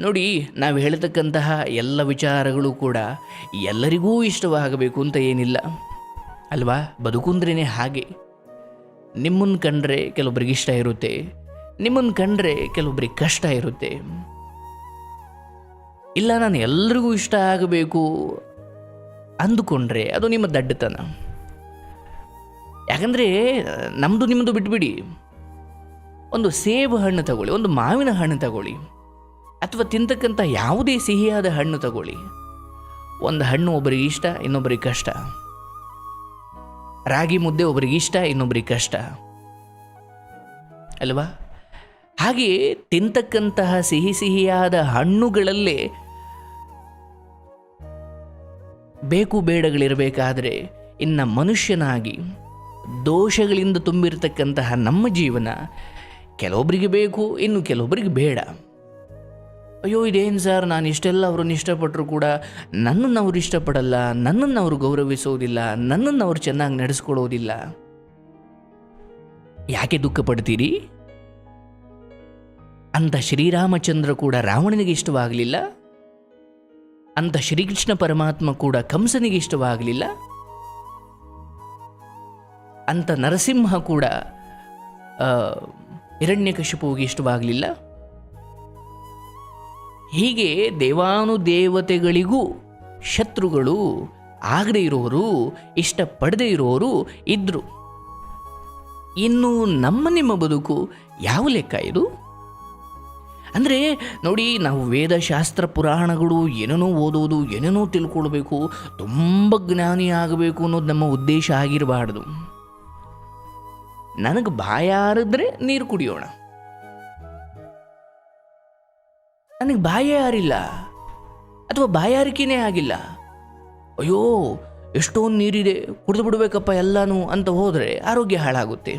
ನೋಡಿ, ನಾವು ಹೇಳ್ತಕ್ಕಂತಹ ಎಲ್ಲ ವಿಚಾರಗಳು ಕೂಡ ಎಲ್ಲರಿಗೂ ಇಷ್ಟವಾಗಬೇಕು ಅಂತ ಏನಿಲ್ಲ. ಅಲ್ವಾ? ಬದುಕುಂದ್ರೇ ಹಾಗೆ. ನಿಮ್ಮನ್ನು ಕಂಡ್ರೆ ಕೆಲವೊಬ್ರಿಗೆ ಇಷ್ಟ ಇರುತ್ತೆ ನಿಮ್ಮನ್ನು ಕಂಡ್ರೆ ಕೆಲವೊಬ್ರಿಗೆ ಕಷ್ಟ ಇರುತ್ತೆ. ಇಲ್ಲ, ನಾನು ಎಲ್ರಿಗೂ ಇಷ್ಟ ಆಗಬೇಕು ಅಂದುಕೊಂಡ್ರೆ ಅದು ನಿಮ್ಮ ದಡ್ಡತನ. ಯಾಕಂದರೆ ನಮ್ಮದು ನಿಮ್ಮದು ಬಿಟ್ಬಿಡಿ. ಒಂದು ಸೇಬು ಹಣ್ಣು ತಗೊಳ್ಳಿ, ಒಂದು ಮಾವಿನ ಹಣ್ಣು ತಗೊಳ್ಳಿ. ಅಥವಾ ತಿಂತಕ್ಕಂಥ ಯಾವುದೇ ಸಿಹಿಯಾದ ಹಣ್ಣು ತಗೊಳ್ಳಿ. ಒಂದು ಹಣ್ಣು ಒಬ್ಬರಿಗೆ ಇಷ್ಟ, ಇನ್ನೊಬ್ಬರಿಗೆ ಕಷ್ಟ. ರಾಗಿ ಮುದ್ದೆ ಒಬ್ಬರಿಗೆ ಇಷ್ಟ, ಇನ್ನೊಬ್ಬರಿಗೆ ಕಷ್ಟ. ಅಲ್ವಾ? ಹಾಗೆಯೇ ತಿಂತಕ್ಕಂತಹ ಸಿಹಿ ಸಿಹಿಯಾದ ಹಣ್ಣುಗಳಲ್ಲೇ ಬೇಕು ಬೇಡಗಳಿರಬೇಕಾದರೆ ಇನ್ನ ಮನುಷ್ಯನಾಗಿ ದೋಷಗಳಿಂದ ತುಂಬಿರತಕ್ಕಂತಹ ನಮ್ಮ ಜೀವನ ಕೆಲವೊಬ್ಬರಿಗೆ ಬೇಕು, ಇನ್ನು ಕೆಲವೊಬ್ಬರಿಗೆ ಬೇಡ. ಅಯ್ಯೋ, ಇದೇನು ಸರ್? ನಾನು ಇಷ್ಟೆಲ್ಲ ಅವ್ರನ್ನ ಇಷ್ಟಪಟ್ಟರು ಕೂಡ ನನ್ನನ್ನು ಅವ್ರು ಇಷ್ಟಪಡಲ್ಲ, ನನ್ನನ್ನು ಅವರು ಗೌರವಿಸೋದಿಲ್ಲ, ನನ್ನನ್ನು ಅವ್ರು ಚೆನ್ನಾಗಿ ನಡೆಸ್ಕೊಳ್ಳೋದಿಲ್ಲ ಯಾಕೆ ದುಃಖ ಪಡ್ತೀರಿ? ಅಂಥ ಶ್ರೀರಾಮಚಂದ್ರ ಕೂಡ ರಾವಣನಿಗೆ ಇಷ್ಟವಾಗಲಿಲ್ಲ. ಅಂತ ಶ್ರೀಕೃಷ್ಣ ಪರಮಾತ್ಮ ಕೂಡ ಕಂಸನಿಗೆ ಇಷ್ಟವಾಗಲಿಲ್ಲ. ಅಂಥ ನರಸಿಂಹ ಕೂಡ ಹಿರಣ್ಯಕಶಿಪುವಿಗೆ ಇಷ್ಟವಾಗಲಿಲ್ಲ. ಹೀಗೆ ದೇವಾನುದೇವತೆಗಳಿಗೂ ಶತ್ರುಗಳು ಆಗದೇ ಇರೋರು, ಇಷ್ಟಪಡದೇ ಇರೋರು ಇದ್ರು. ಇನ್ನು ನಮ್ಮ ನಿಮ್ಮ ಬದುಕು ಯಾವ ಲೆಕ್ಕ ಇದು? ಅಂದರೆ ನೋಡಿ, ನಾವು ವೇದಶಾಸ್ತ್ರ ಪುರಾಣಗಳು ಏನೇನೋ ಓದೋದು ಏನೇನೋ ತಿಳ್ಕೊಳ್ಬೇಕು, ತುಂಬ ಜ್ಞಾನಿ ಆಗಬೇಕು ಅನ್ನೋದು ನಮ್ಮ ಉದ್ದೇಶ ಆಗಿರಬಾರ್ದು. ನನಗೆ ಬಾಯಾರಿದ್ರೆ ನೀರು ಕುಡಿಯೋಣ. ನನಗೆ ಬಾಯಾರಿಲ್ಲ ಅಥವಾ ಬಾಯಾರಿಕೆನೇ ಆಗಿಲ್ಲ. ಅಯ್ಯೋ, ಎಷ್ಟೊಂದು ನೀರಿದೆ, ಕುಡಿದು ಬಿಡಬೇಕಪ್ಪ ಎಲ್ಲನೂ ಅಂತ ಹೋದರೆ ಆರೋಗ್ಯ ಹಾಳಾಗುತ್ತೆ.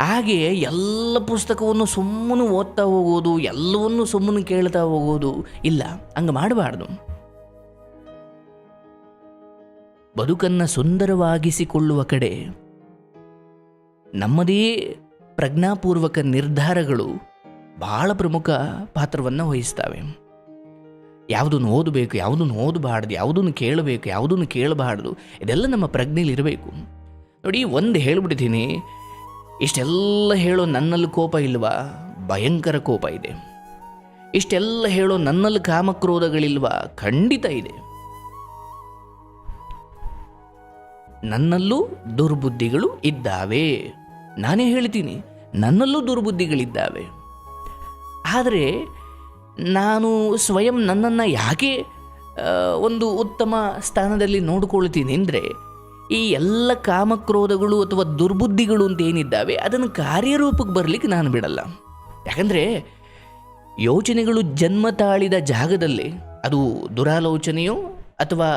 ಹಾಗೆ ಎಲ್ಲ ಪುಸ್ತಕವನ್ನು ಸುಮ್ಮನೆ ಓದ್ತಾ ಹೋಗೋದು, ಎಲ್ಲವನ್ನು ಸುಮ್ಮನೆ ಕೇಳ್ತಾ ಹೋಗೋದು ಇಲ್ಲ, ಹಂಗೆ ಮಾಡಬಾರ್ದು. ಬದುಕನ್ನು ಸುಂದರವಾಗಿಸಿಕೊಳ್ಳುವ ಕಡೆ ನಮ್ಮದೇ ಪ್ರಜ್ಞಾಪೂರ್ವಕ ನಿರ್ಧಾರಗಳು ಬಹಳ ಪ್ರಮುಖ ಪಾತ್ರವನ್ನು ವಹಿಸ್ತವೆ. ಯಾವುದನ್ನು ಓದಬೇಕು, ಯಾವುದನ್ನು ಓದಬಾರ್ದು, ಯಾವುದನ್ನು ಕೇಳಬೇಕು, ಯಾವುದನ್ನು ಕೇಳಬಾರ್ದು, ಇದೆಲ್ಲ ನಮ್ಮ ಪ್ರಜ್ಞೆಯಲ್ಲಿ ಇರಬೇಕು. ನೋಡಿ, ಒಂದು ಹೇಳ್ಬಿಡ್ತೀನಿ ಇಷ್ಟೆಲ್ಲ ಹೇಳೋ ನನ್ನಲ್ಲಿ ಕೋಪ ಇಲ್ವಾ? ಭಯಂಕರ ಕೋಪ ಇದೆ. ಇಷ್ಟೆಲ್ಲ ಹೇಳೋ ನನ್ನಲ್ಲಿ ಕಾಮಕ್ರೋಧಗಳಿಲ್ವಾ? ಖಂಡಿತ ಇದೆ. ನನ್ನಲ್ಲೂ ದುರ್ಬುದ್ಧಿಗಳು ಇದ್ದಾವೆ. ನಾನೇ ಹೇಳ್ತೀನಿ, ನನ್ನಲ್ಲೂ ದುರ್ಬುದ್ಧಿಗಳಿದ್ದಾವೆ. ಆದರೆ ನಾನು ಸ್ವಯಂ ನನ್ನನ್ನು ಯಾಕೆ ಒಂದು ಉತ್ತಮ ಸ್ಥಾನದಲ್ಲಿ ನೋಡಿಕೊಳ್ತೀನಿ ಅಂದರೆ, ಈ ಎಲ್ಲ ಕಾಮಕ್ರೋಧಗಳು ಅಥವಾ ದುರ್ಬುದ್ಧಿಗಳು ಅಂತ ಏನಿದ್ದಾವೆ, ಅದನ್ನು ಕಾರ್ಯರೂಪಕ್ಕೆ ಬರಲಿಕ್ಕೆ ನಾನು ಬಿಡಲ್ಲ. ಯಾಕಂದರೆ, ಯೋಚನೆಗಳು ಜನ್ಮ ತಾಳಿದ ಜಾಗದಲ್ಲಿ, ಅದು ದುರಾಲೋಚನೆಯೋ ಅಥವಾ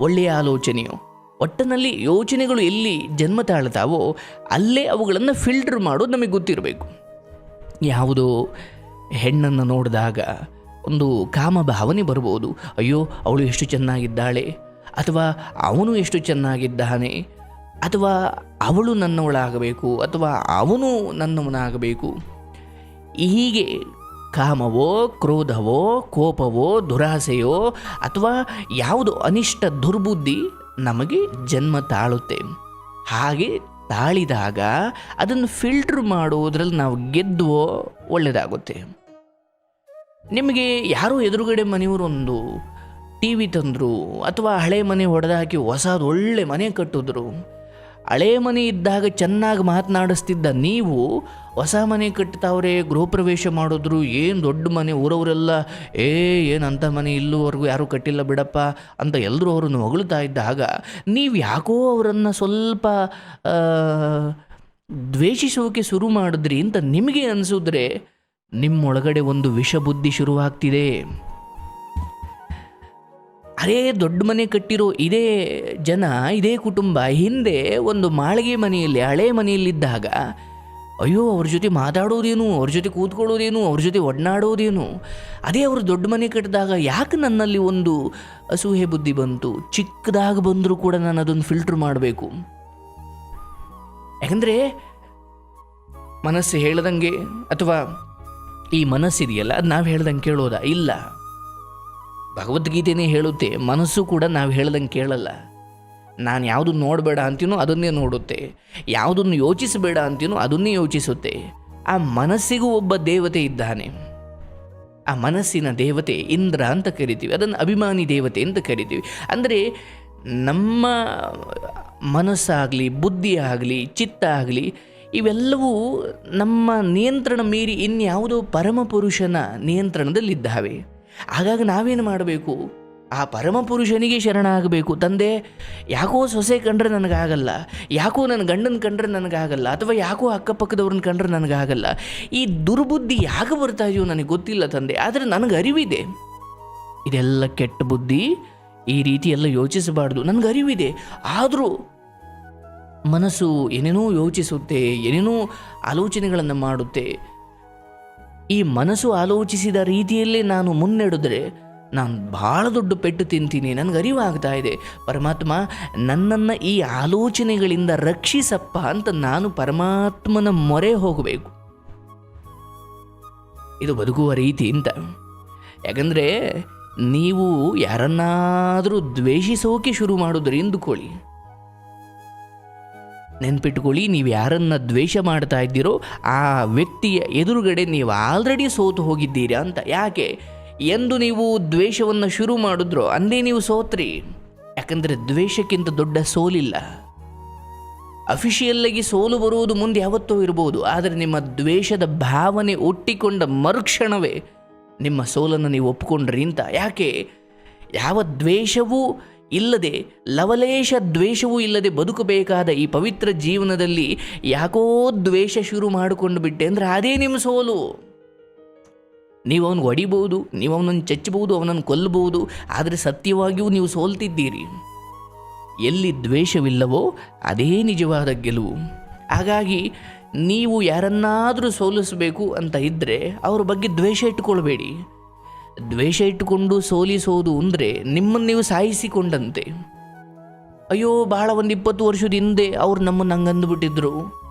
ಒಳ್ಳೆಯ ಆಲೋಚನೆಯೋ, ಒಟ್ಟಿನಲ್ಲಿ ಯೋಚನೆಗಳು ಎಲ್ಲಿ ಜನ್ಮ ತಾಳ್ತಾವೋ, ಅಲ್ಲೇ ಅವುಗಳನ್ನು ಫಿಲ್ಟರ್ ಮಾಡೋದು ನಮಗೆ ಗೊತ್ತಿರಬೇಕು. ಯಾವುದೋ ಹೆಣ್ಣನ್ನು ನೋಡಿದಾಗ ಒಂದು ಕಾಮ ಭಾವನೆ ಬರ್ಬೋದು ಅಯ್ಯೋ, ಅವಳು ಎಷ್ಟು ಚೆನ್ನಾಗಿದ್ದಾಳೆ? ಅಥವಾ ಅವನು ಎಷ್ಟು ಚೆನ್ನಾಗಿದ್ದಾನೆ? ಅಥವಾ ಅವಳು ನನ್ನವಳಾಗಬೇಕು? ಅಥವಾ ಅವನು ನನ್ನವನಾಗಬೇಕು? ಹೀಗೆ ಕಾಮವೋ, ಕ್ರೋಧವೋ, ಕೋಪವೋ, ದುರಾಸೆಯೋ, ಅಥವಾ ಯಾವುದು ಅನಿಷ್ಟ ದುರ್ಬುದ್ಧಿ ನಮಗೆ ಜನ್ಮ ತಾಳುತ್ತೆ. ಹಾಗೆ ತಾಳಿದಾಗ ಅದನ್ನು ಫಿಲ್ಟರ್ ಮಾಡೋದ್ರಲ್ಲಿ ನಾವು ಗೆದ್ದುವೋ ಒಳ್ಳೆಯದಾಗುತ್ತೆ ನಿಮಗೆ ಯಾರೋ ಎದುರುಗಡೆ ಮನೆಯವರು ಒಂದು ಟಿ ವಿ ತಂದರು ಅಥವಾ ಹಳೆ ಮನೆ ಹೊಡೆದಾಕಿ ಹೊಸದು ಒಳ್ಳೆ ಮನೆ ಕಟ್ಟಿದ್ರು? ಹಳೆ ಮನೆ ಇದ್ದಾಗ ಚೆನ್ನಾಗಿ ಮಾತನಾಡಿಸ್ತಿದ್ದ ನೀವು ಹೊಸ ಮನೆ ಕಟ್ತಾವ್ರೆ ಗೃಹ ಪ್ರವೇಶ ಮಾಡಿದ್ರು, ಏನು ದೊಡ್ಡ ಮನೆ ಊರವರೆಲ್ಲ, ಏ, ಏನು ಅಂಥ ಮನೆ ಇಲ್ಲೂವರೆಗೂ ಯಾರೂ ಕಟ್ಟಿಲ್ಲ ಬಿಡಪ್ಪ ಅಂತ ಎಲ್ಲರೂ ಅವರನ್ನು ಹೊಗಳ್ತಾ ಇದ್ದಾಗ ನೀವು ಯಾಕೋ ಅವರನ್ನು ಸ್ವಲ್ಪ ದ್ವೇಷಿಸೋಕೆ ಶುರು ಮಾಡಿದ್ರಿ ಅಂತ ನಿಮಗೆ ಅನಿಸಿದ್ರೆ ನಿಮ್ಮೊಳಗಡೆ ಒಂದು ವಿಷ ಬುದ್ಧಿ ಶುರುವಾಗ್ತಿದೆ. ಅರೇ ದೊಡ್ಡ ಮನೆ ಕಟ್ಟಿರೋ ಇದೇ ಜನ, ಇದೇ ಕುಟುಂಬ, ಹಿಂದೆ ಒಂದು ಮಾಳಿಗೆ ಮನೆಯಲ್ಲಿ, ಹಳೆ ಮನೆಯಲ್ಲಿದ್ದಾಗ, ಅಯ್ಯೋ, ಅವ್ರ ಜೊತೆ ಮಾತಾಡೋದೇನು, ಅವ್ರ ಜೊತೆ ಕೂತ್ಕೊಳ್ಳೋದೇನು, ಅವ್ರ ಜೊತೆ ಒಡನಾಡೋದೇನು? ಅದೇ ಅವರು ದೊಡ್ಡ ಮನೆ ಕಟ್ಟಿದಾಗ ಯಾಕೆ ನನ್ನಲ್ಲಿ ಒಂದು ಅಸೂಹೆ ಬುದ್ಧಿ ಬಂತು? ಚಿಕ್ಕದಾಗಿ ಬಂದರೂ ಕೂಡ ನಾನು ಅದನ್ನು ಫಿಲ್ಟ್ರ್ ಮಾಡಬೇಕು. ಯಾಕಂದರೆ, ಮನಸ್ಸು ಹೇಳದಂಗೆ ಅಥವಾ ಈ ಮನಸ್ಸಿದೆಯಲ್ಲ? ಅದು ನಾವು ಹೇಳ್ದಂಗೆ ಕೇಳೋದ? ಇಲ್ಲ. ಭಗವದ್ಗೀತೆನೇ ಹೇಳುತ್ತೆ, ಮನಸ್ಸು ಕೂಡ ನಾವು ಹೇಳ್ದಂಗೆ ಕೇಳಲ್ಲ. ನಾನು ಯಾವುದು ನೋಡಬೇಡ ಅಂತೀನೋ ಅದನ್ನೇ ನೋಡುತ್ತೆ. ಯಾವುದನ್ನು ಯೋಚಿಸಬೇಡ ಅಂತೀನೋ ಅದನ್ನೇ ಯೋಚಿಸುತ್ತೆ. ಆ ಮನಸ್ಸಿಗೂ ಒಬ್ಬ ದೇವತೆ ಇದ್ದಾನೆ. ಆ ಮನಸ್ಸಿನ ದೇವತೆ ಇಂದ್ರ ಅಂತ ಕರಿತೀವಿ. ಅದನ್ನು ಅಭಿಮಾನಿ ದೇವತೆ ಅಂತ ಕರಿತೀವಿ. ಅಂದರೆ ನಮ್ಮ ಮನಸ್ಸಾಗಲಿ ಬುದ್ಧಿ ಆಗಲಿ ಚಿತ್ತ ಆಗಲಿ ಇವೆಲ್ಲವೂ ನಮ್ಮ ನಿಯಂತ್ರಣ ಮೀರಿ ಇನ್ಯಾವುದೋ ಪರಮಪುರುಷನ ನಿಯಂತ್ರಣದಲ್ಲಿದ್ದಾವೆ. ಹಾಗಾಗಿ ನಾವೇನು ಮಾಡಬೇಕು? ಆ ಪರಮಪುರುಷನಿಗೆ ಶರಣ ಆಗಬೇಕು ತಂದೆ, ಯಾಕೋ ಸೊಸೆ ಕಂಡ್ರೆ ನನಗಾಗಲ್ಲ. ಯಾಕೋ ನನ್ನ ಗಂಡನ ಕಂಡ್ರೆ ನನಗಾಗಲ್ಲ. ಅಥವಾ ಯಾಕೋ ಅಕ್ಕಪಕ್ಕದವ್ರನ್ನ ಕಂಡ್ರೆ ನನಗಾಗಲ್ಲ. ಈ ದುರ್ಬುದ್ಧಿ ಯಾಕೆ ಬರ್ತಾ ಇದೆಯೋ ನನಗೆ ಗೊತ್ತಿಲ್ಲ ತಂದೆ. ಆದರೆ ನನಗೆ ಅರಿವಿದೆ. ಇದೆಲ್ಲ ಕೆಟ್ಟ ಬುದ್ಧಿ. ಈ ರೀತಿ ಎಲ್ಲ ಯೋಚಿಸಬಾರ್ದು. ನನಗೆ ಅರಿವಿದೆ. ಆದರೂ ಮನಸ್ಸು ಏನೇನೋ ಯೋಚಿಸುತ್ತೆ, ಏನೇನೋ ಆಲೋಚನೆಗಳನ್ನು ಮಾಡುತ್ತೆ. ಈ ಮನಸ್ಸು ಆಲೋಚಿಸಿದ ರೀತಿಯಲ್ಲೇ ನಾನು ಮುನ್ನೆಡೆದ್ರೆ ನಾನು ಭಾಳ ದೊಡ್ಡ ಪೆಟ್ಟು ತಿಂತೀನಿ, ನನಗೆ ಅರಿವಾಗ್ತಾ ಇದೆ. ಪರಮಾತ್ಮ, ನನ್ನನ್ನು ಈ ಆಲೋಚನೆಗಳಿಂದ ರಕ್ಷಿಸಪ್ಪ ಅಂತ ನಾನು ಪರಮಾತ್ಮನ ಮೊರೆ ಹೋಗಬೇಕು. ಇದು ಬದುಕುವ ರೀತಿ ಅಂತ. ಯಾಕಂದರೆ, ನೀವು ಯಾರನ್ನಾದರೂ ದ್ವೇಷಿಸೋಕೆ ಶುರು ಮಾಡಿದ್ರೆ ಎಂದುಕೊಳ್ಳಿ ನೆನ್ಪಿಟ್ಕೊಳ್ಳಿ, ನೀವು ಯಾರನ್ನು ದ್ವೇಷ ಮಾಡ್ತಾ ಇದ್ದೀರೋ ಆ ವ್ಯಕ್ತಿಯ ಎದುರುಗಡೆ ನೀವು ಆಲ್ರೆಡಿ ಸೋತು ಹೋಗಿದ್ದೀರಾ ಅಂತ. ಯಾಕೆ? ಎಂದು ನೀವು ದ್ವೇಷವನ್ನು ಶುರು ಮಾಡಿದ್ರೋ, ಅಂದೇ ನೀವು ಸೋತ್ರಿ. ಯಾಕಂದರೆ ದ್ವೇಷಕ್ಕಿಂತ ದೊಡ್ಡ ಸೋಲಿಲ್ಲ. ಅಫಿಷಿಯಲ್ಲಾಗಿ ಸೋಲು ಬರುವುದು ಮುಂದೆ ಯಾವತ್ತೂ ಇರ್ಬೋದು, ಆದರೆ ನಿಮ್ಮ ದ್ವೇಷದ ಭಾವನೆ ಒಟ್ಟಿಕೊಂಡ ಮರುಕ್ಷಣವೇ ನಿಮ್ಮ ಸೋಲನ್ನು ನೀವು ಒಪ್ಪಿಕೊಂಡ್ರಿ ಅಂತ. ಯಾಕೆ? ಯಾವ ದ್ವೇಷವೂ ಇಲ್ಲದೆ ಲವಲೇಶ ದ್ವೇಷವೂ ಇಲ್ಲದೆ ಬದುಕಬೇಕಾದ ಈ ಪವಿತ್ರ ಜೀವನದಲ್ಲಿ ಯಾಕೋ ದ್ವೇಷ ಶುರು ಮಾಡಿಕೊಂಡು ಬಿಟ್ಟೆ ಅಂದರೆ ಅದೇ ನಿಮ್ಮ ಸೋಲು. ನೀವು ಅವನಿಗೆ ಹೊಡಿಬೋದು, ನೀವು ಅವನನ್ನು ಚಚ್ಚಬಹುದು ಅವನನ್ನು ಕೊಲ್ಲಬಹುದು, ಆದರೆ ಸತ್ಯವಾಗಿಯೂ ನೀವು ಸೋಲ್ತಿದ್ದೀರಿ. ಎಲ್ಲಿ ದ್ವೇಷವಿಲ್ಲವೋ ಅದೇ ನಿಜವಾದ ಗೆಲುವು. ಹಾಗಾಗಿ ನೀವು ಯಾರನ್ನಾದರೂ ಸೋಲಿಸಬೇಕು ಅಂತ ಇದ್ದರೆ ಅವ್ರ ಬಗ್ಗೆ ದ್ವೇಷ ಇಟ್ಟುಕೊಳ್ಬೇಡಿ ದ್ವೇಷ ಇಟ್ಟುಕೊಂಡು ಸೋಲಿಸೋದು ಅಂದರೆ ನಿಮ್ಮನ್ನು ನೀವು ಸಾಯಿಸಿಕೊಂಡಂತೆ. ಅಯ್ಯೋ, ಬಹಳ ಒಂದು ಇಪ್ಪತ್ತು ವರ್ಷದ ಹಿಂದೆ ಅವ್ರು ನಮ್ಮನ್ನು ಹಂಗೆ ಅಂದ್ಬಿಟ್ಟಿದ್ರು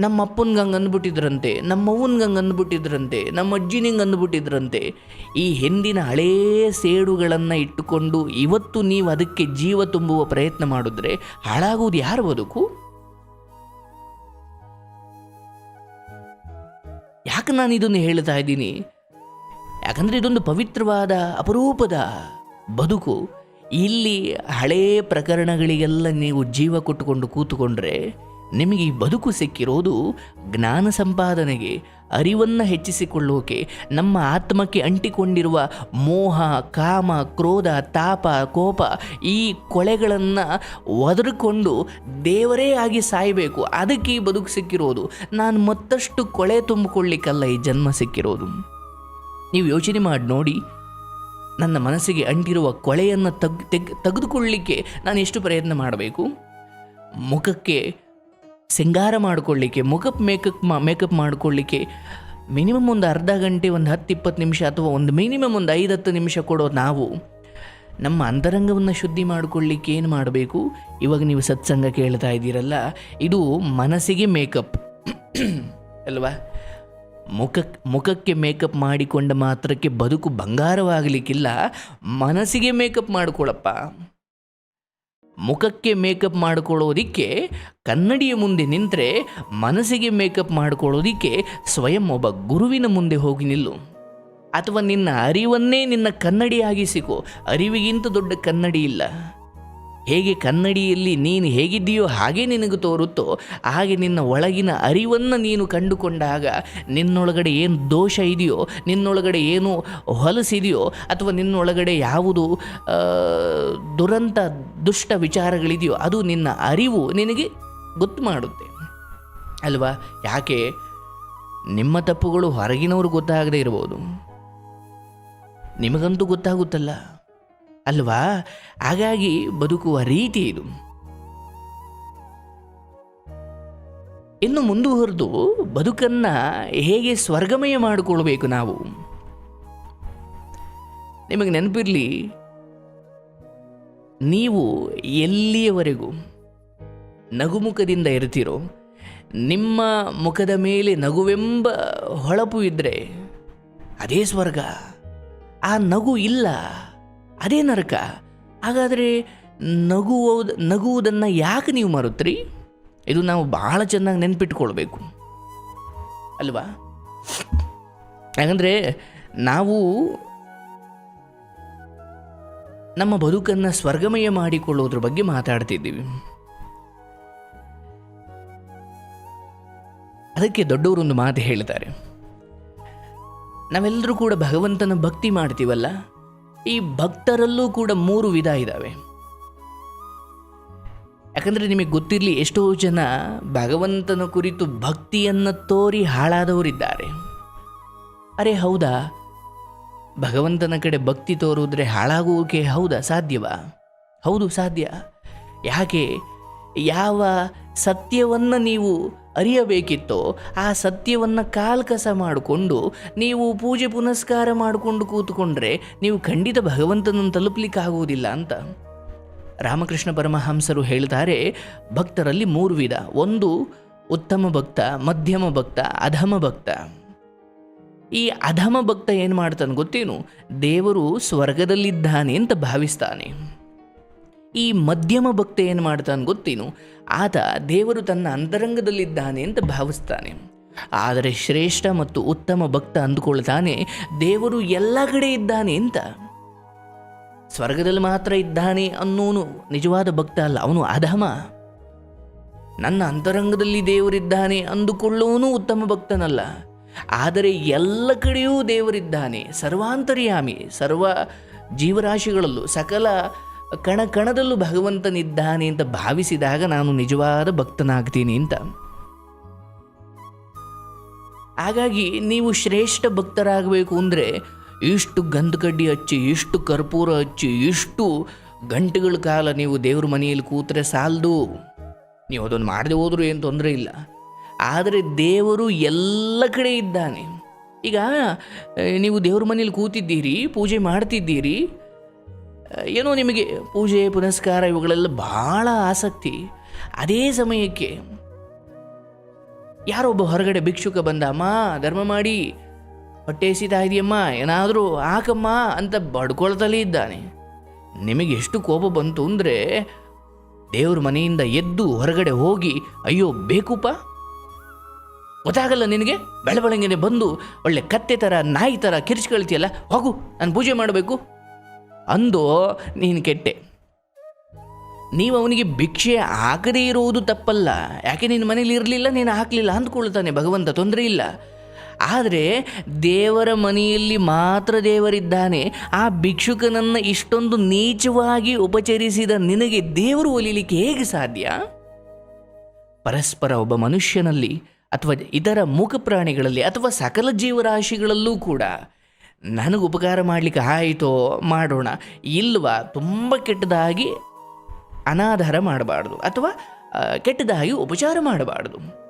ನಮ್ಮ ಅಪ್ಪನ್ಗೆ ಹಂಗೆ ಅಂದ್ಬಿಟ್ಟಿದ್ರಂತೆ ನಮ್ಮ ಹಂಗೆ ಅಂದ್ಬಿಟ್ಟಿದ್ರಂತೆ ನಮ್ಮ ಅಜ್ಜಿನಿಂಗೆ ಅಂದ್ಬಿಟ್ಟಿದ್ರಂತೆ ಈ ಹಿಂದಿನ ಹಳೇ ಸೇಡುಗಳನ್ನು ಇಟ್ಟುಕೊಂಡು ಇವತ್ತು ನೀವು ಅದಕ್ಕೆ ಜೀವ ತುಂಬುವ ಪ್ರಯತ್ನ ಮಾಡಿದ್ರೆ ಹಾಳಾಗುವುದು ಯಾರು ಬದುಕು? ಯಾಕೆ ನಾನು ಇದನ್ನು ಹೇಳ್ತಾ ಇದ್ದೀನಿ? ಯಾಕಂದರೆ ಇದೊಂದು ಪವಿತ್ರವಾದ, ಅಪರೂಪದ ಬದುಕು. ಇಲ್ಲಿ ಹಳೇ ಪ್ರಕರಣಗಳಿಗೆಲ್ಲ ನೀವು ಜೀವ ಕೊಟ್ಟುಕೊಂಡು ಕೂತುಕೊಂಡ್ರೆ ನಿಮಗೆ ಈ ಬದುಕು ಸಿಕ್ಕಿರೋದು ಜ್ಞಾನ ಸಂಪಾದನೆಗೆ, ಅರಿವನ್ನು ಹೆಚ್ಚಿಸಿಕೊಳ್ಳೋಕೆ, ನಮ್ಮ ಆತ್ಮಕ್ಕೆ ಅಂಟಿಕೊಂಡಿರುವ ಮೋಹ, ಕಾಮ, ಕ್ರೋಧ, ತಾಪ, ಕೋಪ ಈ ಕೊಳೆಗಳನ್ನು ಒದರಿಕೊಂಡು ದೇವರೇ ಆಗಿ ಸಾಯಬೇಕು. ಅದಕ್ಕೆ ಈ ಬದುಕು ಸಿಕ್ಕಿರೋದು. ನಾನು ಮತ್ತಷ್ಟು ಕೊಳೆ ತುಂಬಿಕೊಳ್ಳಿಕ್ಕಲ್ಲ ಈ ಜನ್ಮ ಸಿಕ್ಕಿರೋದು. ನೀವು ಯೋಚನೆ ಮಾಡಿ ನೋಡಿ, ನನ್ನ ಮನಸ್ಸಿಗೆ ಅಂಟಿರುವ ಕೊಳೆಯನ್ನು ತಗ್, ತೆಗ್, ತೆಗೆದುಕೊಳ್ಳಿಕ್ಕೆ ನಾನು ಎಷ್ಟು ಪ್ರಯತ್ನ ಮಾಡಬೇಕು? ಮುಖಕ್ಕೆ ಸಿಂಗಾರ ಮಾಡಿಕೊಳ್ಳಿಕ್ಕೆ ಮುಖಪ್ ಮೇಕಪ್ ಮಾ, ಮೇಕಪ್ ಮಾಡಿಕೊಳ್ಳಿಕ್ಕೆ ಮಿನಿಮಮ್ ಒಂದು ಅರ್ಧ ಗಂಟೆ, ಒಂದು ಹತ್ತು, ಇಪ್ಪತ್ತು ನಿಮಿಷ ಅಥವಾ ಒಂದು ಮಿನಿಮಮ್ ಒಂದು ಐದು, ಹತ್ತು ನಿಮಿಷ ಕೊಡೋ ನಾವು ನಮ್ಮ ಅಂತರಂಗವನ್ನು ಶುದ್ಧಿ ಮಾಡಿಕೊಳ್ಳಿಕ್ಕೆ ಏನು ಮಾಡಬೇಕು? ಇವಾಗ ನೀವು ಸತ್ಸಂಗ ಕೇಳ್ತಾ ಇದ್ದೀರಲ್ಲ, ಇದು ಮನಸ್ಸಿಗೆ ಮೇಕಪ್. ಅಲ್ವಾ? ಮುಖ, ಮುಖಕ್ಕೆ ಮೇಕಪ್ ಮಾಡಿಕೊಂಡ ಮಾತ್ರಕ್ಕೆ ಬದುಕು ಬಂಗಾರವಾಗಲಿಕ್ಕಿಲ್ಲ, ಮನಸ್ಸಿಗೆ ಮೇಕಪ್ ಮಾಡಿಕೊಳ್ಳಪ್ಪ ಮುಖಕ್ಕೆ ಮೇಕಪ್ ಮಾಡಿಕೊಳ್ಳೋದಿಕ್ಕೆ, ಕನ್ನಡಿಯ ಮುಂದೆ ನಿಂತರೆ ಮನಸ್ಸಿಗೆ ಮೇಕಪ್ ಮಾಡಿಕೊಳ್ಳೋದಿಕ್ಕೆ ಸ್ವಯಂ ಒಬ್ಬ ಗುರುವಿನ ಮುಂದೆ ಹೋಗಿ ನಿಲ್ಲು. ಅಥವಾ ನಿನ್ನ ಅರಿವನ್ನೇ ನಿನ್ನ ಕನ್ನಡಿಯಾಗಿ ಕನ್ನಡಿಯಾಗಿಸಿಕೋ ಅರಿವಿಗಿಂತ ದೊಡ್ಡ ಕನ್ನಡಿ ಇಲ್ಲ. ಹೇಗೆ ಕನ್ನಡಿಯಲ್ಲಿ ನೀನು ಹೇಗಿದ್ದೀಯೋ ಹಾಗೆ ನಿನಗೆ ತೋರುತ್ತೋ, ಹಾಗೆ ನಿನ್ನ ಒಳಗಿನ ಅರಿವನ್ನು ನೀನು ಕಂಡುಕೊಂಡಾಗ ನಿನ್ನೊಳಗಡೆ ಏನು ದೋಷ ಇದೆಯೋ, ನಿನ್ನೊಳಗಡೆ ಏನು ಹೊಲಸಿದೆಯೋ, ಅಥವಾ ನಿನ್ನೊಳಗಡೆ ಯಾವುದು ದುರಂತ ದುಷ್ಟ ವಿಚಾರಗಳಿದೆಯೋ, ಅದು ನಿನ್ನ ಅರಿವು ನಿನಗೆ ಗೊತ್ತು ಮಾಡುತ್ತೆ. ಅಲ್ವಾ? ಯಾಕೆ? ನಿಮ್ಮ ತಪ್ಪುಗಳು ಹೊರಗಿನವರು ಗೊತ್ತಾಗದೇ ಇರ್ಬೋದು. ನಿಮಗಂತೂ ಗೊತ್ತಾಗುತ್ತಲ್ಲ. ಅಲ್ವಾ? ಹಾಗಾಗಿ ಬದುಕುವ ರೀತಿ ಇದು. ಇನ್ನು ಮುಂದುವರೆದು ಬದುಕನ್ನು ಹೇಗೆ ಸ್ವರ್ಗಮಯ ಮಾಡಿಕೊಳ್ಬೇಕು ನಾವು? ನಿಮಗೆ ನೆನಪಿರಲಿ, ನೀವು ಎಲ್ಲಿಯವರೆಗೂ ನಗುಮುಖದಿಂದ ಇರ್ತೀರೋ, ನಿಮ್ಮ ಮುಖದ ಮೇಲೆ ನಗುವೆಂಬ ಹೊಳಪು ಇದ್ದರೆ ಅದೇ ಸ್ವರ್ಗ. ಆ ನಗು ಇಲ್ಲ. ಅದೇ ನರಕ. ಹಾಗಾದರೆ ನಗುವುದು, ನಗುವುದನ್ನು ಯಾಕೆ ನೀವು ಮರುತ್ರಿ? ಇದು ನಾವು ಭಾಳ ಚೆನ್ನಾಗಿ ನೆನ್ಪಿಟ್ಕೊಳ್ಬೇಕು. ಅಲ್ವಾ? ಯಾಕಂದರೆ ನಾವು ನಮ್ಮ ಬದುಕನ್ನು ಸ್ವರ್ಗಮಯ ಮಾಡಿಕೊಳ್ಳೋದ್ರ ಬಗ್ಗೆ ಮಾತಾಡ್ತಿದ್ದೀವಿ. ಅದಕ್ಕೆ ದೊಡ್ಡವರೊಂದು ಮಾತು ಹೇಳ್ತಾರೆ. ನಾವೆಲ್ಲರೂ ಕೂಡ ಭಗವಂತನ ಭಕ್ತಿ ಮಾಡ್ತೀವಲ್ಲ? ಈ ಭಕ್ತರಲ್ಲೂ ಕೂಡ ಮೂರು ವಿಧ ಇದ್ದಾವೆ ಯಾಕಂದರೆ ನಿಮಗೆ ಗೊತ್ತಿರಲಿ ಎಷ್ಟೋ ಜನ ಭಗವಂತನ ಕುರಿತು ಭಕ್ತಿಯನ್ನು ತೋರಿ ಹಾಳಾದವರಿದ್ದಾರೆ. ಅರೆ ಹೌದಾ? ಭಗವಂತನ ಕಡೆ ಭಕ್ತಿ ತೋರಿದ್ರೆ ಹಾಳಾಗುವಿಕೆ ಹೌದಾ ಸಾಧ್ಯವಾ? ಹೌದು ಸಾಧ್ಯ. ಯಾಕೆ? ಯಾವ ಸತ್ಯವನ್ನು ನೀವು ಅರಿಯಬೇಕಿತ್ತೋ ಆ ಸತ್ಯವನ್ನು ಕಾಲ್ಕಸ ಮಾಡಿಕೊಂಡು ನೀವು ಪೂಜೆ ಪುನಸ್ಕಾರ ಮಾಡಿಕೊಂಡು ಕೂತ್ಕೊಂಡ್ರೆ ನೀವು ಖಂಡಿತ ಭಗವಂತನನ್ನು ತಲುಪಲಿಕ್ಕಾಗುವುದಿಲ್ಲ ಅಂತ. ರಾಮಕೃಷ್ಣ ಪರಮಹಂಸರು ಹೇಳ್ತಾರೆ, ಭಕ್ತರಲ್ಲಿ ಮೂರು ವಿಧ. ಒಂದು ಉತ್ತಮ ಭಕ್ತ, ಮಧ್ಯಮ ಭಕ್ತ, ಅಧಮ ಭಕ್ತ. ಈ ಅಧಮ ಭಕ್ತ ಏನು ಮಾಡ್ತಾನೆ ಗೊತ್ತೇನು? ದೇವರು ಸ್ವರ್ಗದಲ್ಲಿದ್ದಾನೆ ಅಂತ ಭಾವಿಸ್ತಾನೆ. ಈ ಮಧ್ಯಮ ಭಕ್ತ ಏನು ಮಾಡ್ತಾನೆ ಗೊತ್ತೇನು? ಆತ ದೇವರು ತನ್ನ ಅಂತರಂಗದಲ್ಲಿದ್ದಾನೆ ಅಂತ ಭಾವಿಸ್ತಾನೆ. ಆದರೆ ಶ್ರೇಷ್ಠ ಮತ್ತು ಉತ್ತಮ ಭಕ್ತ ಅಂದುಕೊಳ್ತಾನೆ, ದೇವರು ಎಲ್ಲ ಕಡೆ ಇದ್ದಾನೆ ಅಂತ. ಸ್ವರ್ಗದಲ್ಲಿ ಮಾತ್ರ ಇದ್ದಾನೆ ಅನ್ನೋನು ನಿಜವಾದ ಭಕ್ತ ಅಲ್ಲ, ಅವನು ಅಧಮ ನನ್ನ ಅಂತರಂಗದಲ್ಲಿ ದೇವರಿದ್ದಾನೆ ಅಂದುಕೊಳ್ಳೋನು ಉತ್ತಮ ಭಕ್ತನಲ್ಲ. ಆದರೆ ಎಲ್ಲ ಕಡೆಯೂ ದೇವರಿದ್ದಾನೆ, ಸರ್ವಾಂತರ್ಯಾಮಿ, ಸರ್ವ ಜೀವರಾಶಿಗಳಲ್ಲೂ ಸಕಲ ಕಣ ಕಣದಲ್ಲೂ ಭಗವಂತನಿದ್ದಾನೆ ಅಂತ ಭಾವಿಸಿದಾಗ ನಾನು ನಿಜವಾದ ಭಕ್ತನಾಗ್ತೀನಿ ಅಂತ. ಹಾಗಾಗಿ ನೀವು ಶ್ರೇಷ್ಠ ಭಕ್ತರಾಗಬೇಕು ಅಂದರೆ ಇಷ್ಟು ಗಂಧಕಡ್ಡಿ ಹಚ್ಚಿ, ಇಷ್ಟು ಕರ್ಪೂರ ಹಚ್ಚಿ, ಇಷ್ಟು ಗಂಟೆಗಳ ಕಾಲ ನೀವು ದೇವ್ರ ಮನೆಯಲ್ಲಿ ಕೂತ್ರೆ ಸಾಲದು. ನೀವು ಅದೊಂದು ಮಾಡದೆ ಹೋದರೂ ಏನು ತೊಂದರೆ ಇಲ್ಲ. ಆದರೆ ದೇವರು ಎಲ್ಲ ಕಡೆ ಇದ್ದಾನೆ. ಈಗ ನೀವು ದೇವ್ರ ಮನೇಲಿ ಕೂತಿದ್ದೀರಿ, ಪೂಜೆ ಮಾಡ್ತಿದ್ದೀರಿ ಏನೋ ನಿಮಗೆ ಪೂಜೆ, ಪುನಸ್ಕಾರ, ಇವುಗಳೆಲ್ಲ ಭಾಳ ಆಸಕ್ತಿ. ಅದೇ ಸಮಯಕ್ಕೆ ಯಾರೊಬ್ಬ ಹೊರಗಡೆ ಭಿಕ್ಷುಕ ಬಂದ, ಅಮ್ಮ, ಧರ್ಮ ಮಾಡಿ, ಹೊಟ್ಟೆ ಎಸಿತಾ ಇದೆಯಮ್ಮ, ಏನಾದರೂ ಹಾಕಮ್ಮ ಅಂತ ಬಡ್ಕೊಳ್ತಲೇ ಇದ್ದಾನೆ. ನಿಮಗೆ ಎಷ್ಟು ಕೋಪ ಬಂತು ಅಂದರೆ, ದೇವ್ರ ಮನೆಯಿಂದ ಎದ್ದು ಹೊರಗಡೆ ಹೋಗಿ, ಅಯ್ಯೋ ಬೇಕುಪ್ಪ ಗೊತ್ತಾಗಲ್ಲ ನಿನಗೆ? ಬೆಳಬೆಳಂಗೆನೆ ಬಂದು, ಒಳ್ಳೆ ಕತ್ತೆ ಥರ ನಾಯಿ ಥರ ಕಿರ್ಚ್ಕೊಳ್ತೀಯಲ್ಲ, ಹೋಗು, ನಾನು ಪೂಜೆ ಮಾಡಬೇಕು. ಅಂದು ನೀನು ಕೆಟ್ಟೆ. ನೀವು ಅವನಿಗೆ ಭಿಕ್ಷೆ ಆಗದೇ ಇರುವುದು ತಪ್ಪಲ್ಲ. ಯಾಕೆ ನಿನ್ನ ಮನೇಲಿ ಇರಲಿಲ್ಲ, ನೀನು ಹಾಕಲಿಲ್ಲ ಅಂದ್ಕೊಳ್ತಾನೆ, ಭಗವಂತ ತೊಂದರೆ ಇಲ್ಲ. ಆದರೆ ದೇವರ ಮನೆಯಲ್ಲಿ ಮಾತ್ರ ದೇವರಿದ್ದಾನೆ. ಆ ಭಿಕ್ಷುಕನನ್ನು ಇಷ್ಟೊಂದು ನೀಚವಾಗಿ ಉಪಚರಿಸಿದ ನಿನಗೆ ದೇವರು ಒಲಿಲಿಕ್ಕೆ ಹೇಗೆ ಸಾಧ್ಯ? ಪರಸ್ಪರ ಒಬ್ಬ ಮನುಷ್ಯನಲ್ಲಿ ಅಥವಾ ಇತರ ಮೂಕ ಪ್ರಾಣಿಗಳಲ್ಲಿ ಅಥವಾ ಸಕಲ ಜೀವರಾಶಿಗಳಲ್ಲೂ ಕೂಡ ನನಗೆ ಉಪಕಾರ ಮಾಡಲಿಕ್ಕೆ ಆಯಿತೋ ಮಾಡೋಣ. ಇಲ್ವಾ? ತುಂಬ ಕೆಟ್ಟದಾಗಿ ಅನಾಧಾರ ಮಾಡಬಾರ್ದು. ಅಥವಾ ಕೆಟ್ಟದಾಗಿ ಉಪಚಾರ ಮಾಡಬಾರ್ದು.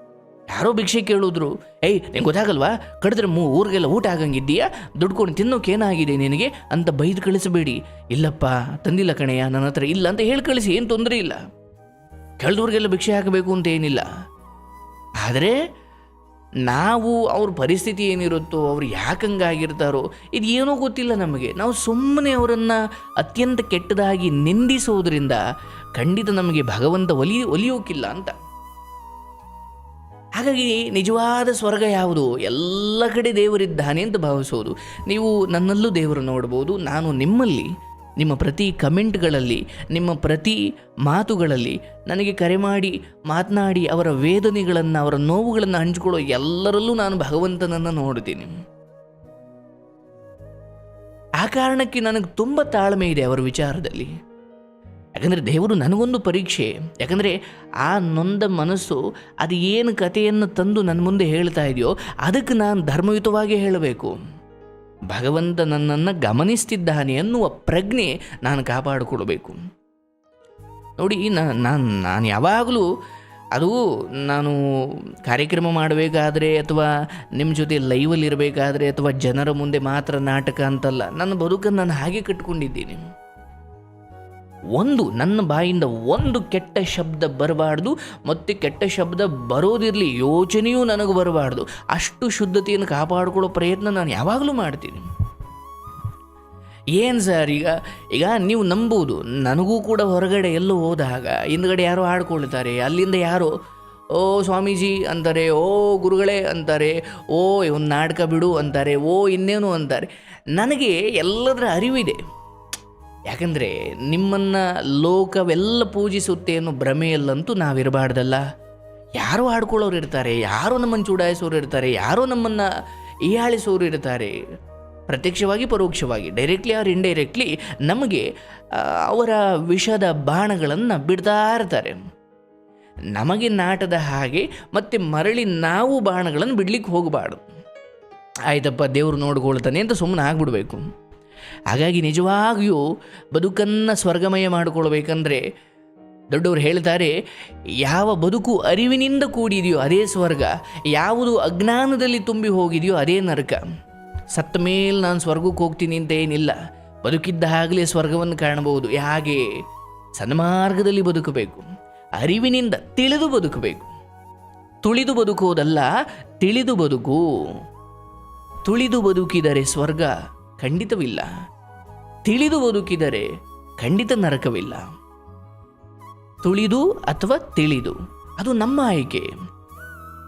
ಯಾರೋ ಭಿಕ್ಷೆ ಕೇಳಿದ್ರು, ಏಯ್, ನಿಂಗೆ ಗೊತ್ತಾಗಲ್ವಾ? ಕಡಿದ್ರೆ ಮೂ, ಊರಿಗೆಲ್ಲ ಊಟ ಆಗಂಗಿದ್ದೀಯಾ? ದುಡ್ಕೊಂಡು ತಿನ್ನೋಕೆ ಏನಾಗಿದೆ ನಿನಗೆ? ಅಂತ ಬೈದು ಕಳಿಸಬೇಡಿ. ಇಲ್ಲಪ್ಪ, ತಂದಿಲ್ಲ ಕಣೆಯ ನನ್ನ ಹತ್ರ ಇಲ್ಲ ಅಂತ ಹೇಳಿ ಕಳಿಸಿ, ಏನು ತೊಂದರೆ ಇಲ್ಲ. ಕೆಳದವ್ರಿಗೆಲ್ಲ ಭಿಕ್ಷೆ ಹಾಕಬೇಕು ಅಂತ ಏನಿಲ್ಲ. ಆದರೆ ನಾವು ಅವ್ರ ಪರಿಸ್ಥಿತಿ ಏನಿರುತ್ತೋ, ಅವ್ರು ಯಾಕಂಗಾಗಿರ್ತಾರೋ ಇದು ಏನೂ ಗೊತ್ತಿಲ್ಲ ನಮಗೆ. ನಾವು ಸುಮ್ಮನೆ ಅವರನ್ನು ಅತ್ಯಂತ ಕೆಟ್ಟದಾಗಿ ನಿಂದಿಸೋದ್ರಿಂದ ಖಂಡಿತ ನಮಗೆ ಭಗವಂತ ಒಲಿ ಒಲಿಯೋಕ್ಕಿಲ್ಲ ಅಂತ. ಹಾಗಾಗಿ ನಿಜವಾದ ಸ್ವರ್ಗ ಯಾವುದು? ಎಲ್ಲ ಕಡೆ ದೇವರಿದ್ದಾನೆ ಅಂತ ಭಾವಿಸೋದು. ನೀವು ನನ್ನಲ್ಲೂ ದೇವರು ನೋಡ್ಬೋದು, ನಾನು ನಿಮ್ಮಲ್ಲಿ. ನಿಮ್ಮ ಪ್ರತಿ ಕಮೆಂಟ್ಗಳಲ್ಲಿ, ನಿಮ್ಮ ಪ್ರತಿ ಮಾತುಗಳಲ್ಲಿ ನನಗೆ ಕರೆ ಮಾಡಿ, ಮಾತನಾಡಿ ಅವರ ವೇದನೆಗಳನ್ನು, ಅವರ ನೋವುಗಳನ್ನು ಹಂಚಿಕೊಳ್ಳೋ ಎಲ್ಲರಲ್ಲೂ ನಾನು ಭಗವಂತನನ್ನು ನೋಡ್ತೀನಿ ಆ ಕಾರಣಕ್ಕೆ ನನಗೆ ತುಂಬ ತಾಳ್ಮೆ ಇದೆ ಅವರ ವಿಚಾರದಲ್ಲಿ. ಯಾಕಂದರೆ ದೇವರು ನನಗೊಂದು ಪರೀಕ್ಷೆ. ಯಾಕಂದರೆ ಆ ನೊಂದ ಮನಸ್ಸು ಅದು ಏನು ಕಥೆಯನ್ನು ತಂದು ನನ್ನ ಮುಂದೆ ಹೇಳ್ತಾ ಇದೆಯೋ, ಅದಕ್ಕೆ ನಾನು ಧರ್ಮಯುತವಾಗಿ ಹೇಳಬೇಕು. ಭಗವಂತ ನನ್ನನ್ನು ಗಮನಿಸ್ತಿದ್ದಾನೆ ಅನ್ನುವ ಪ್ರಜ್ಞೆ ನಾನು ಕಾಪಾಡಿಕೊಳ್ಬೇಕು. ನೋಡಿ ನಾನು ನಾನು ಯಾವಾಗಲೂ ಅದು ನಾನು ಕಾರ್ಯಕ್ರಮ ಮಾಡಬೇಕಾದ್ರೆ ಅಥವಾ ನಿಮ್ಮ ಜೊತೆ ಲೈವಲ್ಲಿ ಇರಬೇಕಾದ್ರೆ ಅಥವಾ ಜನರ ಮುಂದೆ ಮಾತ್ರ ನಾಟಕ ಅಂತಲ್ಲ, ನನ್ನ ಬದುಕನ್ನು ನಾನು ಹಾಗೆ ಕಟ್ಕೊಂಡಿದ್ದೀನಿ. ಒಂದು, ನನ್ನ ಬಾಯಿಂದ ಒಂದು ಕೆಟ್ಟ ಶಬ್ದ ಬರಬಾರ್ದು, ಮತ್ತು ಕೆಟ್ಟ ಶಬ್ದ ಬರೋದಿರಲಿ, ಯೋಚನೆಯೂ ನನಗೆ ಬರಬಾರ್ದು. ಅಷ್ಟು ಶುದ್ಧತೆಯನ್ನು ಕಾಪಾಡಿಕೊಳ್ಳೋ ಪ್ರಯತ್ನ ನಾನು ಯಾವಾಗಲೂ ಮಾಡ್ತೀನಿ. ಏನು ಸರ್, ಈಗ ಈಗ ನೀವು ನಂಬುವುದು, ನನಗೂ ಕೂಡ ಹೊರಗಡೆ ಎಲ್ಲೂ ಹೋದಾಗ, ಹಿಂದ್ಗಡೆ ಯಾರೋ ಆಡ್ಕೊಳ್ತಾರೆ, ಅಲ್ಲಿಂದ ಯಾರೋ, ಓ ಸ್ವಾಮೀಜಿ ಅಂತಾರೆ, ಓ ಗುರುಗಳೇ ಅಂತಾರೆ, ಓ ಒಂದು ನಾಟಕ ಬಿಡು ಅಂತಾರೆ, ಓ ಇನ್ನೇನು ಅಂತಾರೆ. ನನಗೆ ಎಲ್ಲದರ ಅರಿವಿದೆ. ಯಾಕಂದರೆ ನಿಮ್ಮನ್ನು ಲೋಕವೆಲ್ಲ ಪೂಜಿಸುತ್ತೆ ಅನ್ನೋ ಭ್ರಮೆಯಲ್ಲಂತೂ ನಾವಿರಬಾರ್ದಲ್ಲ. ಯಾರು ಆಡ್ಕೊಳ್ಳೋರು ಇರ್ತಾರೆ, ಯಾರು ನಮ್ಮನ್ನು ಚೂಡಾಯಿಸೋರು ಇರ್ತಾರೆ, ಯಾರೋ ನಮ್ಮನ್ನು ಹೀಯಾಳಿಸೋರು ಇರ್ತಾರೆ, ಪ್ರತ್ಯಕ್ಷವಾಗಿ, ಪರೋಕ್ಷವಾಗಿ ಡೈರೆಕ್ಟ್ಲಿ ಆರ್ ಇಂಡೈರೆಕ್ಟ್ಲಿ ನಮಗೆ ಅವರ ವಿಷದ ಬಾಣಗಳನ್ನು ಬಿಡ್ತಾ ಇರ್ತಾರೆ. ನಮಗೆ ನಾಟದ ಹಾಗೆ ಮತ್ತೆ ಮರಳಿ ನಾವು ಬಾಣಗಳನ್ನು ಬಿಡ್ಲಿಕ್ಕೆ ಹೋಗಬಾರ್ದು. ಆಯ್ತಪ್ಪ, ದೇವರು ನೋಡ್ಕೊಳ್ತಾನೆ ಅಂತ ಸುಮ್ಮನೆ ಆಗ್ಬಿಡ್ಬೇಕು. ಹಾಗಾಗಿ ನಿಜವಾಗಿಯೂ ಬದುಕನ್ನು ಸ್ವರ್ಗಮಯ ಮಾಡಿಕೊಳ್ಬೇಕಂದ್ರೆ ದೊಡ್ಡವರು ಹೇಳ್ತಾರೆ, ಯಾವ ಬದುಕು ಅರಿವಿನಿಂದ ಕೂಡಿದೆಯೋ ಅದೇ ಸ್ವರ್ಗ, ಯಾವುದು ಅಜ್ಞಾನದಲ್ಲಿ ತುಂಬಿ ಹೋಗಿದೆಯೋ ಅದೇ ನರಕ. ಸತ್ತ ಮೇಲೆ ನಾನು ಸ್ವರ್ಗಕ್ಕೆ ಹೋಗ್ತೀನಿ ಅಂತ ಏನಿಲ್ಲ. ಬದುಕಿದ್ದ ಆಗಲೇ ಸ್ವರ್ಗವನ್ನು ಕಾಣಬಹುದು. ಹಾಗೆ ಸನ್ಮಾರ್ಗದಲ್ಲಿ ಬದುಕಬೇಕು, ಅರಿವಿನಿಂದ ತಿಳಿದು ಬದುಕಬೇಕು. ತುಳಿದು ಬದುಕುವುದಲ್ಲ, ತಿಳಿದು ಬದುಕು. ತುಳಿದು ಬದುಕಿದರೆ ಸ್ವರ್ಗ. ಖಂಡಿತವಿಲ್ಲ. ತಿಳಿದು ಬದುಕಿದರೆ ಖಂಡಿತ ನರಕವಿಲ್ಲ. ತುಳಿದು ಅಥವಾ ತಿಳಿದು, ಅದು ನಮ್ಮ ಆಯ್ಕೆ.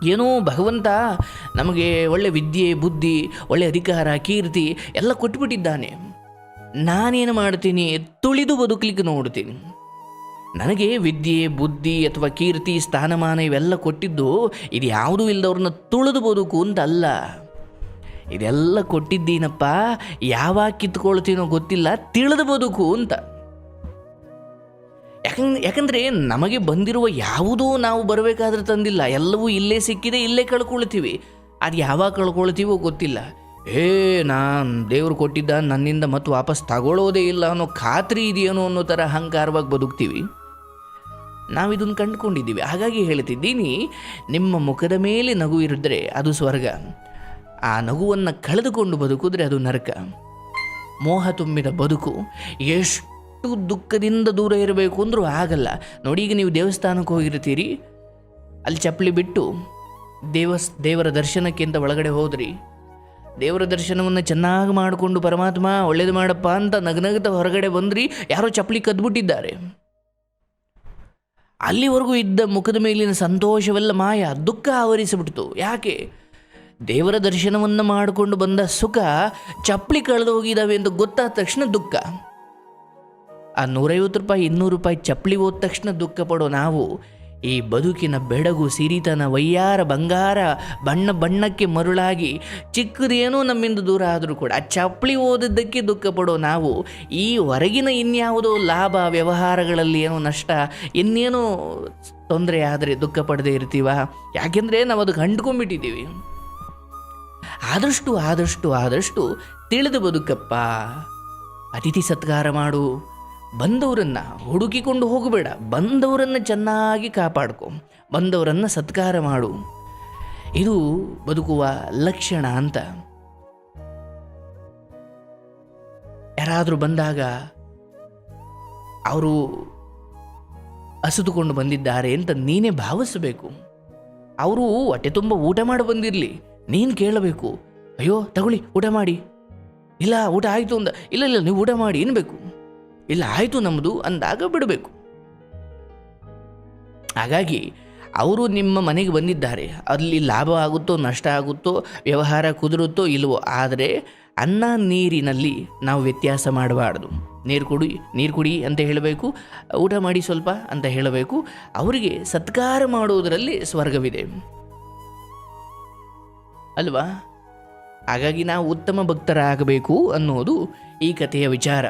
ಏನೋ ಭಗವಂತ ನಮಗೆ ಒಳ್ಳೆ ವಿದ್ಯೆ, ಬುದ್ಧಿ, ಒಳ್ಳೆ ಅಧಿಕಾರ, ಕೀರ್ತಿ ಎಲ್ಲ ಕೊಟ್ಬಿಟ್ಟಿದ್ದಾನೆ. ನಾನೇನು ಮಾಡ್ತೀನಿ? ತುಳಿದು ಬದುಕಲಿಕ್ಕೆ ನೋಡ್ತೀನಿ. ನನಗೆ ವಿದ್ಯೆ, ಬುದ್ಧಿ ಅಥವಾ ಕೀರ್ತಿ, ಸ್ಥಾನಮಾನ ಇವೆಲ್ಲ ಕೊಟ್ಟಿದ್ದು ಇದು ಯಾವುದೂ ಇಲ್ಲದವ್ರನ್ನ ತುಳಿದು ಬದುಕು ಅಂತ ಇದೆಲ್ಲ ಕೊಟ್ಟಿದ್ದೀನಪ್ಪ. ಯಾವಾಗ ಕಿತ್ಕೊಳ್ತೀನೋ ಗೊತ್ತಿಲ್ಲ, ತಿಳಿದು ಬದುಕು ಅಂತ. ಯಾಕಂದ್ರೆ ಯಾಕಂದರೆ ನಮಗೆ ಬಂದಿರುವ ಯಾವುದೂ ನಾವು ಬರಬೇಕಾದ್ರೆ ತಂದಿಲ್ಲ. ಎಲ್ಲವೂ ಇಲ್ಲೇ ಸಿಕ್ಕಿದೆ, ಇಲ್ಲೇ ಕಳ್ಕೊಳ್ತೀವಿ. ಅದು ಯಾವಾಗ ಕಳ್ಕೊಳ್ತೀವೋ ಗೊತ್ತಿಲ್ಲ. ಏ, ನಾನು ದೇವ್ರು ಕೊಟ್ಟಿದ್ದ ನನ್ನಿಂದ ಮತ್ತು ವಾಪಸ್ ತಗೊಳ್ಳೋದೇ ಇಲ್ಲ ಅನ್ನೋ ಖಾತ್ರಿ ಇದೆಯೇನೋ ಅನ್ನೋ ಥರ ಅಹಂಕಾರವಾಗಿ ಬದುಕ್ತೀವಿ. ನಾವಿದನ್ನು ಕಂಡುಕೊಂಡಿದ್ದೀವಿ. ಹಾಗಾಗಿ ಹೇಳ್ತಿದ್ದೀನಿ, ನಿಮ್ಮ ಮುಖದ ಮೇಲೆ ನಗು ಇರಿದ್ರೆ ಅದು ಸ್ವರ್ಗ. ಆ ನಗುವನ್ನು ಕಳೆದುಕೊಂಡು ಬದುಕಿದ್ರೆ ಅದು ನರಕ. ಮೋಹ ತುಂಬಿದ ಬದುಕು ಎಷ್ಟು ದುಃಖದಿಂದ ದೂರ ಇರಬೇಕು ಅಂದರೂ ಆಗಲ್ಲ. ನೋಡಿ, ಈಗ ನೀವು ದೇವಸ್ಥಾನಕ್ಕೆ ಹೋಗಿರ್ತೀರಿ. ಅಲ್ಲಿ ಚಪ್ಪಲಿ ಬಿಟ್ಟು ದೇವಸ್, ದೇವರ ದರ್ಶನಕ್ಕಿಂತ ಒಳಗಡೆ ಹೋದ್ರಿ. ದೇವರ ದರ್ಶನವನ್ನು ಚೆನ್ನಾಗಿ ಮಾಡಿಕೊಂಡು, ಪರಮಾತ್ಮ, ಒಳ್ಳೇದು ಮಾಡಪ್ಪ ಅಂತ ನಗನಗತ ಹೊರಗಡೆ ಬಂದ್ರಿ, ಯಾರೋ ಚಪ್ಪಲಿ ಕದ್ಬಿಟ್ಟಿದ್ದಾರೆ. ಅಲ್ಲಿವರೆಗೂ ಇದ್ದ ಮುಖದ ಮೇಲಿನ ಸಂತೋಷವೆಲ್ಲ ಮಾಯ, ದುಃಖ ಆವರಿಸಿಬಿಡ್ತು. ಯಾಕೆ? ದೇವರ ದರ್ಶನವನ್ನು ಮಾಡಿಕೊಂಡು ಬಂದ ಸುಖ ಚಪ್ಪಲಿ ಕಳೆದು ಹೋಗಿದ್ದಾವೆ ಎಂದು ಗೊತ್ತಾದ ತಕ್ಷಣ ದುಃಖ. ಆ ನೂರೈವತ್ತು ರೂಪಾಯಿ, ಇನ್ನೂರು ರೂಪಾಯಿ ಚಪ್ಪಲಿ ಹೋದ ತಕ್ಷಣ ದುಃಖ ಪಡೋ ನಾವು ಈ ಬದುಕಿನ ಬೆಡಗು, ಸಿರಿತನ, ವಯ್ಯಾರ, ಬಂಗಾರ, ಬಣ್ಣ ಬಣ್ಣಕ್ಕೆ ಮರುಳಾಗಿ ಚಿಕ್ಕದೇನೋ ನಮ್ಮಿಂದ ದೂರ ಆದರೂ ಕೂಡ ಆ ಚಪ್ಪಲಿ ಓದಿದ್ದಕ್ಕೆ ದುಃಖ ಪಡೋ ನಾವು ಈ ಹೊರಗಿನ ಇನ್ಯಾವುದೋ ಲಾಭ, ವ್ಯವಹಾರಗಳಲ್ಲಿ ಏನೋ ನಷ್ಟ, ಇನ್ನೇನೋ ತೊಂದರೆ ಆದರೆ ದುಃಖ ಪಡದೇ ಇರ್ತೀವ? ಯಾಕೆಂದರೆ ನಾವು ಅದು ಅಂಟ್ಕೊಂಡ್ಬಿಟ್ಟಿದ್ದೀವಿ ಆದಷ್ಟು ಆದಷ್ಟು ಆದಷ್ಟು ತಿಳಿದು ಬದುಕಪ್ಪ. ಅತಿಥಿ ಸತ್ಕಾರ ಮಾಡು. ಬಂದವರನ್ನು ಹುಡುಕಿಕೊಂಡು ಹೋಗಬೇಡ. ಬಂದವರನ್ನು ಚೆನ್ನಾಗಿ ಕಾಪಾಡ್ಕೊ. ಬಂದವರನ್ನು ಸತ್ಕಾರ ಮಾಡು. ಇದು ಬದುಕುವ ಲಕ್ಷಣ ಅಂತ. ಯಾರಾದರೂ ಬಂದಾಗ ಅವರು ಹಸಿದುಕೊಂಡು ಬಂದಿದ್ದಾರೆ ಅಂತ ನೀನೇ ಭಾವಿಸಬೇಕು. ಅವರು ಹೊಟ್ಟೆ ತುಂಬ ಊಟ ಮಾಡಿ ಬಂದಿರಲಿ. ನೀನು ಕೇಳಬೇಕು. ಅಯ್ಯೋ, ತಗೊಳ್ಳಿ, ಊಟ ಮಾಡಿ. ಇಲ್ಲ, ಊಟ ಆಯಿತು ಅಂದ, ಇಲ್ಲ ಇಲ್ಲ, ನೀವು ಊಟ ಮಾಡಿ ಏನ್ಬೇಕು ಇಲ್ಲ, ಆಯಿತು ನಮ್ಮದು ಅಂದಾಗ ಬಿಡಬೇಕು. ಹಾಗಾಗಿ, ಅವರು ನಿಮ್ಮ ಮನೆಗೆ ಬಂದಿದ್ದಾರೆ. ಅಲ್ಲಿ ಲಾಭ ಆಗುತ್ತೋ, ನಷ್ಟ ಆಗುತ್ತೋ, ವ್ಯವಹಾರ ಕುದುರುತ್ತೋ ಇಲ್ವೋ, ಆದರೆ ಅನ್ನ ನೀರಿನಲ್ಲಿ ನಾವು ವ್ಯತ್ಯಾಸ ಮಾಡಬಾರ್ದು. ನೀರು ಕುಡಿ ನೀರು ಕುಡಿ ಅಂತ ಹೇಳಬೇಕು. ಊಟ ಮಾಡಿ ಸ್ವಲ್ಪ ಅಂತ ಹೇಳಬೇಕು. ಅವರಿಗೆ ಸತ್ಕಾರ ಮಾಡುವುದರಲ್ಲಿ ಸ್ವರ್ಗವಿದೆ. ಅಲ್ವಾ? ಹಾಗಾಗಿ ನಾವು ಉತ್ತಮ ಭಕ್ತರಾಗಬೇಕು ಅನ್ನೋದು ಈ ಕಥೆಯ ವಿಚಾರ.